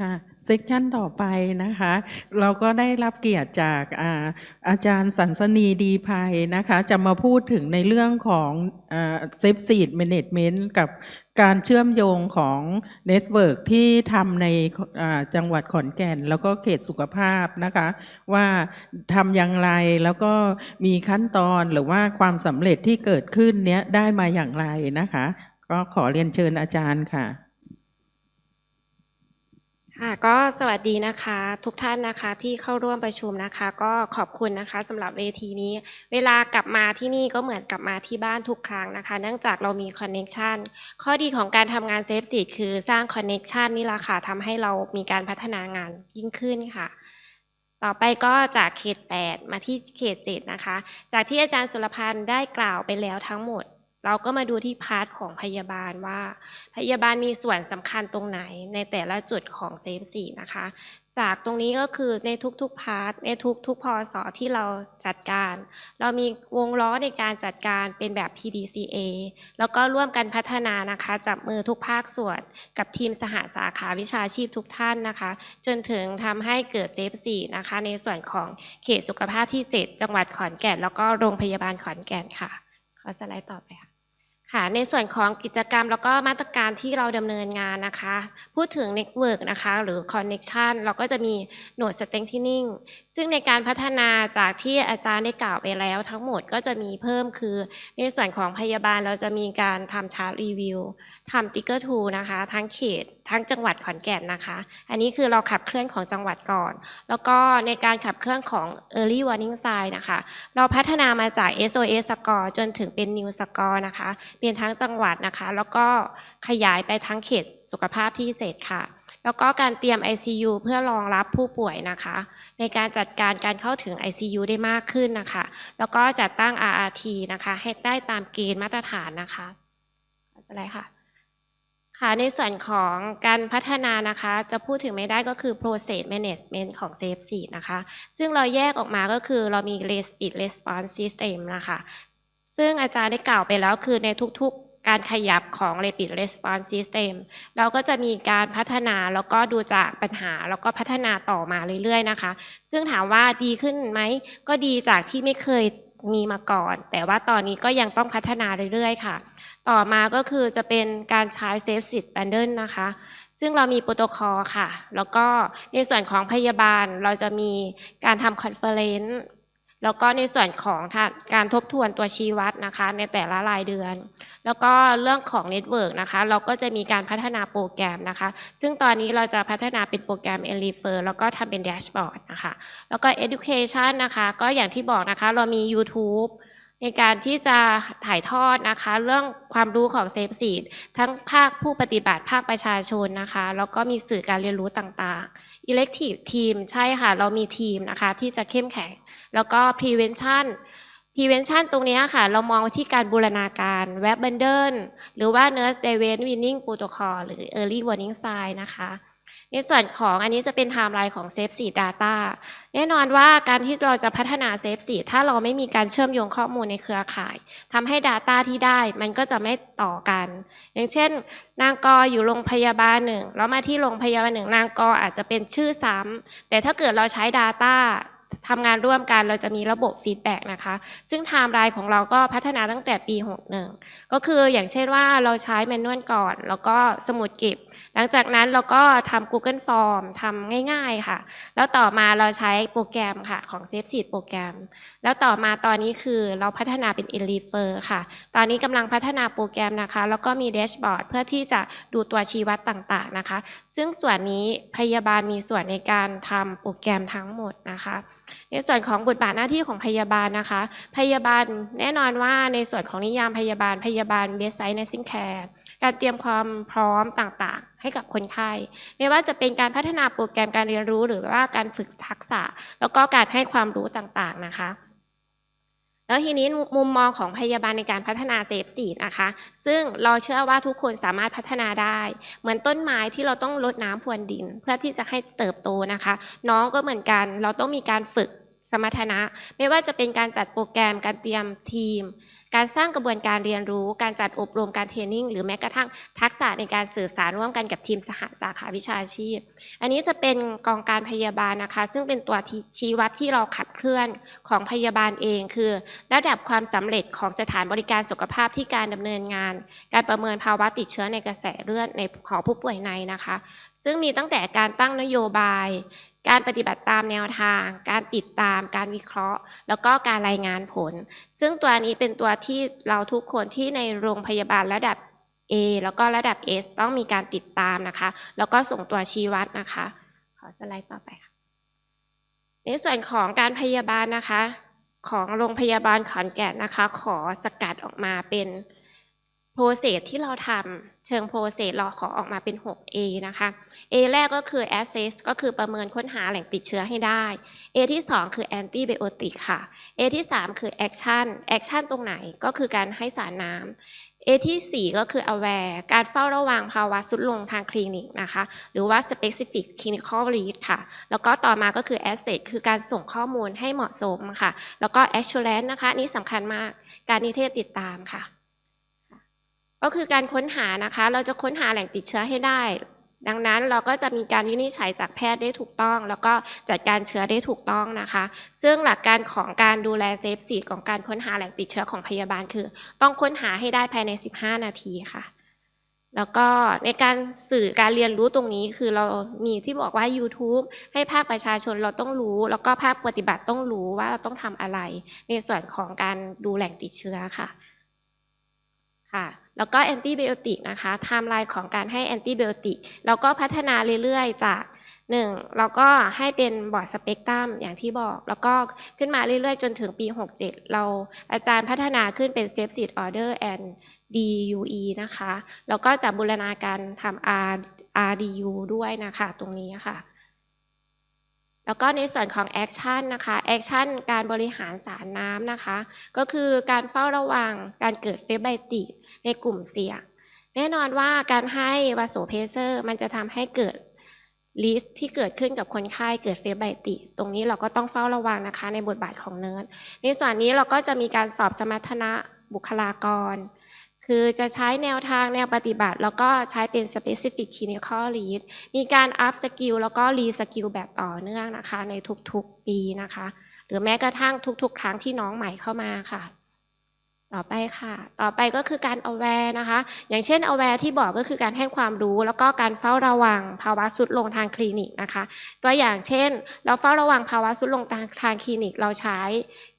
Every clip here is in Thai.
ค่ะเซกชันต่อไปนะคะ เราก็ได้รับเกียรติจากอาอาจารย์สันสนีดีภัยนะคะ จะมาพูดถึงในเรื่องของเซฟซีดแมネจเมนต์กับการเชื่อมโยงของเน็ตเวิร์กที่ทำในจังหวัดขอนแก่น แล้วก็เขตสุขภาพนะคะ ว่าทำอย่างไรแล้วก็มีขั้นตอนหรือว่าความสำเร็จที่เกิดขึ้นเนี้ยได้มาอย่างไรนะคะ ก็ขอเรียนเชิญอาจารย์ค่ะ ค่ะก็สวัสดีนะคะ ทุกท่านนะคะที่เข้าร่วมประชุมนะคะ ก็ขอบคุณนะคะสำหรับเวทีนี้ เวลากลับมาที่นี่ก็เหมือนกลับมาที่บ้านทุกครั้งนะคะ เนื่องจากเรามีคอนเน็ชันข้อดีของการทำงานเซฟซีคือสร้างคอนเน็ชันนี่แหละค่ะทำให้เรามีการพัฒนางานยิ่งขึ้นค่ะ ต่อไปก็จากเขต 8 มาที่เขต 7 นะคะ จากที่อาจารย์สุรพันธ์ได้กล่าวไปแล้วทั้งหมด เราก็มาดูที่พาร์ทของพยาบาลว่า พยาบาลมีส่วนสำคัญตรงไหนในแต่ละจุดของเซฟสี่นะคะ จากตรงนี้ก็คือในทุกๆพาร์ทในทุกๆพอสอที่เราจัดการ เรามีวงล้อในการจัดการเป็นแบบ PDCA แล้วก็ร่วมกันพัฒนานะคะ จับมือทุกภาคส่วนกับทีมสหสาขาวิชาชีพทุกท่านนะคะ จนถึงทำให้เกิดเซฟสี่นะคะ ในส่วนของเขตสุขภาพที่ 7 จังหวัดขอนแก่น แล้วก็โรงพยาบาลขอนแก่นค่ะ ขอสไลด์ต่อไปค่ะ ค่ะในส่วนของกิจกรรมแล้วก็มาตรการที่เราดำเนินงานนะคะ พูดถึง Network นะคะหรือ Connection เราก็จะมีหน่วย Strengthening ซึ่งในการพัฒนาจากที่อาจารย์ได้กล่าวไปแล้ว ทั้งหมดก็จะมีเพิ่มคือ ในส่วนของพยาบาลเราจะมีการทำชาร์ตรีวิวทำติ๊กเกอร์ทูนะคะ ทั้งเขต ทั้งจังหวัดขอนแก่นนะคะ อันนี้คือเราขับเคลื่อนของจังหวัดก่อน แล้วก็ในการขับเคลื่อนของ Early Warning Sign นะคะ เราพัฒนามาจาก SOS Score จนถึงเป็น New Score นะคะเป็นทั้งจังหวัดนะคะ แล้วก็ขยายไปทั้งเขตสุขภาพที่7ค่ะ แล้วก็การเตรียม ICU เพื่อรองรับผู้ป่วยนะคะ ในการจัดการการเข้าถึง ICU ได้มากขึ้นนะคะ แล้วก็จัดตั้ง RRT นะคะ ให้ได้ตามเกณฑ์มาตรฐานนะคะอะไรค่ะค่ะในส่วนของการพัฒนานะคะ จะพูดถึงไม่ได้ก็คือ process management ของ Safe 4นะคะ ซึ่งเราแยกออกมาก็คือเรามี rapid response system นะคะ ซึ่งอาจารย์ได้กล่าวไปแล้วคือในทุกๆการขยับของ rapid response system เราก็จะมีการพัฒนาแล้วก็ดูจากปัญหา แล้วก็พัฒนาต่อมาเรื่อยๆนะคะ ซึ่งถามว่าดีขึ้นไหม ก็ดีจากที่ไม่เคยมีมาก่อน แต่ว่าตอนนี้ก็ยังต้องพัฒนาเรื่อยๆ ค่ะ ต่อมาก็คือจะเป็นการใช้ Safe Seat Bundle นะคะ ซึ่งเรามีโปรโตคอลค่ะ แล้วก็ในส่วนของพยาบาลเราจะมีการทำคอนเฟอเรนซ์ แล้วก็ในส่วนของการทบทวนตัวชี้วัดนะคะ ในแต่ละรายเดือน แล้วก็เรื่องของเน็ตเวิร์กนะคะ เราก็จะมีการพัฒนาโปรแกรมนะคะ ซึ่งตอนนี้เราจะพัฒนาเป็นโปรแกรม e n r e f e r แล้วก็ทำเป็นแดชบอร์ดนะคะ แล้วก็ education นะคะ ก็อย่างที่บอกนะคะ เรามี YouTube ในการที่จะถ่ายทอดนะคะ เรื่องความรู้ของเซฟซีดทั้งภาคผู้ปฏิบัติภาคประชาชนนะคะ แล้วก็มีสื่อการเรียนรู้ต่างๆ elective team ใช่ค่ะ เรามีทีมนะคะที่จะเข้มแข็ง แล้วก็ prevention prevention ตรงนี้ค่ะ เรามองที่การบูรณาการ web bundle หรือว่า nurse driven winning protocol หรือ early warning sign นะคะ ในส่วนของอันนี้จะเป็นไทม์ไลน์ของ Safe Seed Data แน่นอนว่าการที่เราจะพัฒนา Safe Seed ถ้าเราไม่มีการเชื่อมโยงข้อมูลในเครือข่ายทำให้ Data ที่ได้มันก็จะไม่ต่อกัน อย่างเช่น นางกออยู่โรงพยาบาลหนึ่งแล้วมาที่โรงพยาบาลหนึ่งนางกออาจจะเป็นชื่อซ้ำแต่ถ้าเกิดเราใช้ Data ทำงานร่วมกันเราจะมีระบบฟีดแบ็กนะคะ ซึ่งไทม์ไลน์ของเราก็พัฒนาตั้งแต่ปี 61 ก็คืออย่างเช่นว่าเราใช้แมนนวลก่อน แล้วก็สมุดเก็บ หลังจากนั้นเราก็ทำ Google Form ทำง่ายๆค่ะ แล้วต่อมาเราใช้โปรแกรมค่ะของ Safe Seed โปรแกรม แล้วต่อมาตอนนี้คือเราพัฒนาเป็น e r e f e r ค่ะ ตอนนี้กำลังพัฒนาโปรแกรมนะคะ แล้วก็มีแดชบอร์ดเพื่อที่จะดูตัวชี้วัดต่างๆนะคะ ซึ่งส่วนนี้พยาบาลมีส่วนในการทำโปรแกรมทั้งหมดนะคะ ในส่วนของบทบาทหน้าที่ของพยาบาลนะคะ พยาบาลแน่นอนว่าในส่วนของนิยามพยาบาลพยาบาลเบสไซน์ในซิงแคร์การเตรียมความพร้อมต่างๆ ให้กับคนไข้ ไม่ว่าจะเป็นการพัฒนาโปรแกรมการเรียนรู้หรือว่าการฝึกทักษะ แล้วก็การให้ความรู้ต่างๆนะคะ แล้วทีนี้มุมมองของพยาบาลในการพัฒนาเซฟซีดนะคะ ซึ่งเราเชื่อว่าทุกคนสามารถพัฒนาได้ เหมือนต้นไม้ที่เราต้องลดน้ำพรวนดิน เพื่อที่จะให้เติบโตนะคะ น้องก็เหมือนกัน เราต้องมีการฝึก สมรรถนะ ไม่ว่าจะเป็นการจัดโปรแกรม การเตรียมทีม การสร้างกระบวนการเรียนรู้ การจัดอบรมการเทรนนิ่งหรือแม้กระทั่งทักษะในการสื่อสารร่วมกันกับทีมสหสาขาวิชาชีพ อันนี้จะเป็นกองการพยาบาลนะคะ ซึ่งเป็นตัวชี้วัดที่เราขับเคลื่อนของพยาบาลเอง คือ ระดับความสำเร็จของสถานบริการสุขภาพที่การดำเนินงาน การประเมินภาวะติดเชื้อในกระแสเลือดในของผู้ป่วยในนะคะ ซึ่งมีตั้งแต่การตั้งนโยบาย การปฏิบัติตามแนวทาง การติดตาม การวิเคราะห์ แล้วก็การรายงานผล ซึ่งตัวนี้เป็นตัวที่เราทุกคนที่ในโรงพยาบาลระดับ A แล้วก็ระดับ S ต้องมีการติดตามนะคะ แล้วก็ส่งตัวชี้วัดนะคะ ขอสไลด์ต่อไปค่ะ ในส่วนของการพยาบาลนะคะ ของโรงพยาบาลขอนแก่นนะคะ ขอสกัดออกมาเป็น โปรเซสที่เราทำเชิงโปรเซสเราขอออกมาเป็น 6A นะคะ A แรกก็คือ assess ก็คือประเมินค้นหาแหล่งติดเชื้อให้ได้ A ที่ 2 คือ antibiotic ค่ะ A ที่ 3 คือ action action ตรงไหนก็คือการให้สารน้ำ A ที่ 4 ก็คือ aware การเฝ้าระวังภาวะสุดลงทางคลินิกนะคะ หรือว่า specific clinical lead ค่ะ แล้วก็ต่อมาก็คือ asset คือการส่งข้อมูลให้เหมาะสมค่ะ แล้วก็ assurance นะคะนนี่สำคัญมากการนิเทศติดตามค่ะ ก็คือการค้นหานะคะ เราจะค้นหาแหล่งติดเชื้อให้ได้ ดังนั้นเราก็จะมีการวินิจฉัยจากแพทย์ได้ถูกต้อง แล้วก็จัดการเชื้อได้ถูกต้องนะคะ ซึ่งหลักการของการดูแลเซฟซีดของการค้นหาแหล่งติดเชื้อของพยาบาลคือ ต้องค้นหาให้ได้ภายใน 15 นาทีค่ะ แล้วก็ในการสื่อการเรียนรู้ตรงนี้คือเรามีที่บอกว่า YouTube ให้ภาคประชาชนเราต้องรู้ แล้วก็ภาคปฏิบัติต้องรู้ว่าเราต้องทำอะไร ในส่วนของการดูแหล่งติดเชื้อค่ะ ค่ะแล้วก็แอนติไบโอติกนะคะไทม์ไลน์ของการให้แอนติไบโอติกเราก็พัฒนาเรื่อยๆ จากหนึ่งเราก็ให้เป็นบอร์ดสเปกตรัมอย่างที่บอก แล้วก็ขึ้นมาเรื่อยๆ จนถึงปี 67 เราอาจารย์พัฒนาขึ้นเป็น Safe Seed Order and DUE นะคะ แล้วก็จะบูรณาการทำ R RDU ด้วยนะคะ ตรงนี้ค่ะ แล้วก็ในส่วนของแอคชั่นนะคะแอคชั่นการบริหารสารน้ำนะคะ ก็คือการเฝ้าระวังการเกิดเฟบไบติในกลุ่มเสี่ยง แน่นอนว่าการให้วาโสเพเซอร์มันจะทำให้เกิดลิสที่เกิดขึ้นกับคนไข้เกิดเฟบไบติ ตรงนี้เราก็ต้องเฝ้าระวังนะคะในบทบาทของเนิร์ดในส่วนนี้เราก็จะมีการสอบสมรรถนะบุคลากร คือจะใช้แนวทางแนวปฏิบัติ แล้วก็ใช้เป็น specific clinical lead มีการ up skill แล้วก็ re skill แบบต่อเนื่องนะคะ ในทุกๆปีนะคะ หรือแม้กระทั่งทุกๆ ครั้งที่น้องใหม่เข้ามาค่ะ ต่อไปค่ะ ต่อไปก็คือการ aware นะคะ อย่างเช่น aware ที่บอกก็คือการให้ความรู้ แล้วก็การเฝ้าระวังภาวะสุดลงทางคลินิกนะคะ ตัวอย่างเช่น เราเฝ้าระวังภาวะสุดลงทางทางคลินิก เราใช้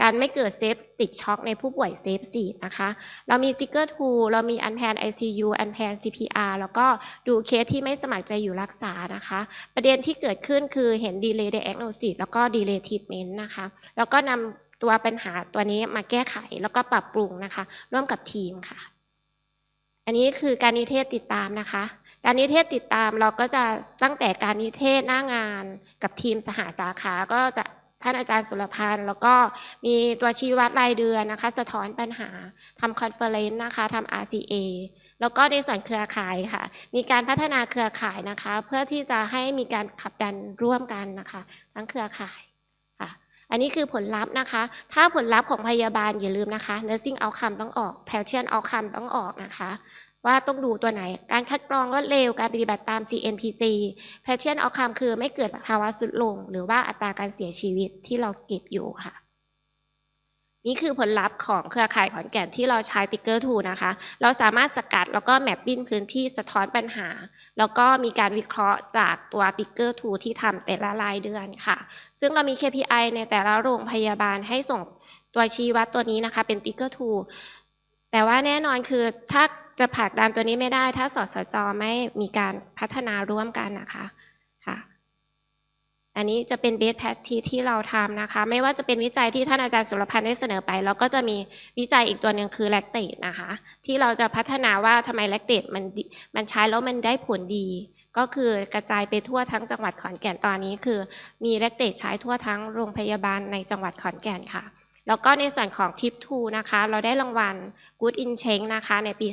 การไม่เกิดเซฟติกช็อกในผู้ป่วยเซฟซีนะคะ เรามีติ๊กเกอร์ทูเรามีอันแพน ICU อันแพน CPR แล้วก็ดูเคสที่ไม่สมัครใจอยู่รักษานะคะ ประเด็นที่เกิดขึ้นคือเห็น delay diagnosis แล้วก็ delay treatment นะคะ แล้วก็นำ ตัวปัญหาตัวนี้มาแก้ไขแล้วก็ปรับปรุงนะคะ ร่วมกับทีมค่ะ อันนี้คือการนิเทศติดตามนะคะ การนิเทศติดตามเราก็จะตั้งแต่การนิเทศหน้างานกับทีมสหสาขาก็จะท่านอาจารย์สุรพันธ์แล้วก็มีตัวชี้วัดรายเดือนนะคะ สะท้อนปัญหาทำคอนเฟอเรนซ์นะคะทำ RCA แล้วก็ในส่วนเครือข่ายค่ะ มีการพัฒนาเครือข่ายนะคะ เพื่อที่จะให้มีการขับดันร่วมกันนะคะ ทั้งเครือข่าย อันนี้คือผลลัพธ์นะคะ ถ้าผลลัพธ์ของพยาบาลอย่าลืมนะคะ nursing outcome ต้องออก patient outcome ต้องออกนะคะ ว่าต้องดูตัวไหน การคัดกรองรวดเร็ว การปฏิบัติตาม CNPG patient outcome คือไม่เกิดภาวะสุดลง หรือว่าอัตราการเสียชีวิตที่เราเก็บอยู่ค่ะ นี่คือผลลัพธ์ของเครือข่ายขอนแก่นที่เราใช้ติ๊กเกอร์ทูนะคะ เราสามารถสกัดแล้วก็แมปปิ้นพื้นที่สะท้อนปัญหา แล้วก็มีการวิเคราะห์จากตัวติ๊กเกอร์ทูที่ทำแต่ละรายเดือนค่ะ ซึ่งเรามี KPI ในแต่ละโรงพยาบาลให้ส่งตัวชี้วัดตัวนี้นะคะ เป็นติ๊กเกอร์ทูแต่ว่าแน่นอนคือถ้าจะผลักดันตัวนี้ไม่ได้ ถ้าสสจไม่มีการพัฒนาร่วมกันนะคะค่ะ อันนี้จะเป็นเบสแพสทีที่เราทำนะคะ ไม่ว่าจะเป็นวิจัยที่ท่านอาจารย์สุรพันธ์ได้เสนอไป แล้วก็จะมีวิจัยอีกตัวหนึ่งคือแลคเตตนะคะ ที่เราจะพัฒนาว่าทำไมแลคเตตมันมันใช้แล้วมันได้ผลดี ก็คือกระจายไปทั่วทั้งจังหวัดขอนแก่นตอนนี้คือ มีแลคเตตใช้ทั่วทั้งโรงพยาบาลในจังหวัดขอนแก่นค่ะ แล้วก็ในส่วนของทิปทูนะคะ เราได้รางวัล Good in Change นะคะ ในปี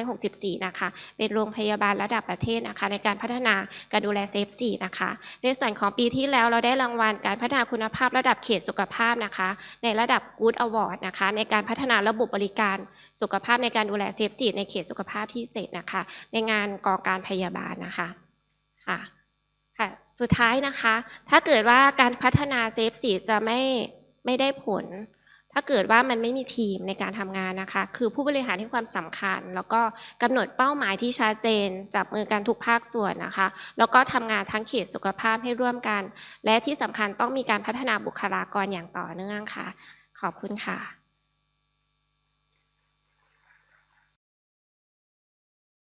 2564 นะคะ เป็นโรงพยาบาลระดับประเทศนะคะ ในการพัฒนาการดูแลเซฟซีนะคะ ในส่วนของปีที่แล้วเราได้รางวัลการพัฒนาคุณภาพระดับเขตสุขภาพนะคะ ในระดับ Good Award นะคะ ในการพัฒนาระบบบริการสุขภาพในการดูแลเซฟซีในเขตสุขภาพที่เจ็นะคะ ในงานกองการพยาบาลนะคะค่ะค่ะ สุดท้ายนะคะ ถ้าเกิดว่าการพัฒนาเซฟซีจะไม่ ไม่ได้ผล ถ้าเกิดว่ามันไม่มีทีมในการทำงานนะคะ คือผู้บริหารที่ความสำคัญ แล้วก็กำหนดเป้าหมายที่ชัดเจนจับมือกันทุกภาคส่วนนะคะ แล้วก็ทำงานทั้งเขตสุขภาพให้ร่วมกัน และที่สำคัญต้องมีการพัฒนาบุคลากรอย่างต่อเนื่องค่ะ ขอบคุณค่ะ